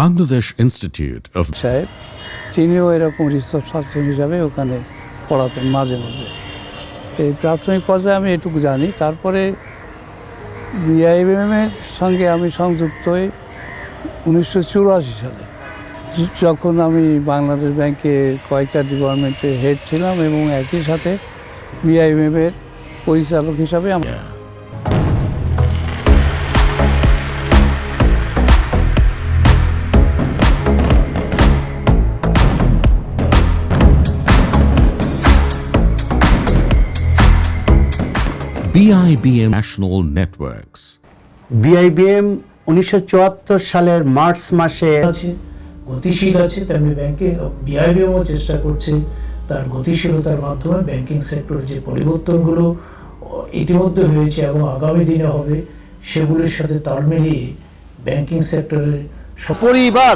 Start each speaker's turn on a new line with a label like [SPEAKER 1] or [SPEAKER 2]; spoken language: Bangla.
[SPEAKER 1] Bangladesh ইনস্টিটিউট অফ
[SPEAKER 2] সাহেব, তিনিও এরকম রিসার্চ ছাত্র হিসাবে ওখানে পড়াতেন মাঝে মধ্যে। এই প্রাথমিক পর্যায়ে আমি এটুকু জানি। তারপরে বিআইবিএমের সঙ্গে আমি সংযুক্ত হই উনিশশো চুরাশি সালে। যখন আমি বাংলাদেশ ব্যাংকে কয়েকটা ডিপার্টমেন্টে হেড ছিলাম এবং একই সাথে বিআইবিএমের পরিচালক হিসাবে আমি
[SPEAKER 1] BIBM National Networks.
[SPEAKER 3] বিআইবিএম উনিশশো সালের মার্চ মাসে
[SPEAKER 4] আছে গতিশীল আছে তেমনি ব্যাংকিং বিআইবিএমও চেষ্টা করছে তার গতিশীলতার মাধ্যমে ব্যাংকিং সেক্টরের যে পরিবর্তনগুলো ইতিমধ্যে হয়েছে এবং আগামী দিনে হবে সেগুলোর সাথে তাল মিলিয়ে ব্যাংকিং সেক্টরের
[SPEAKER 5] পরিবার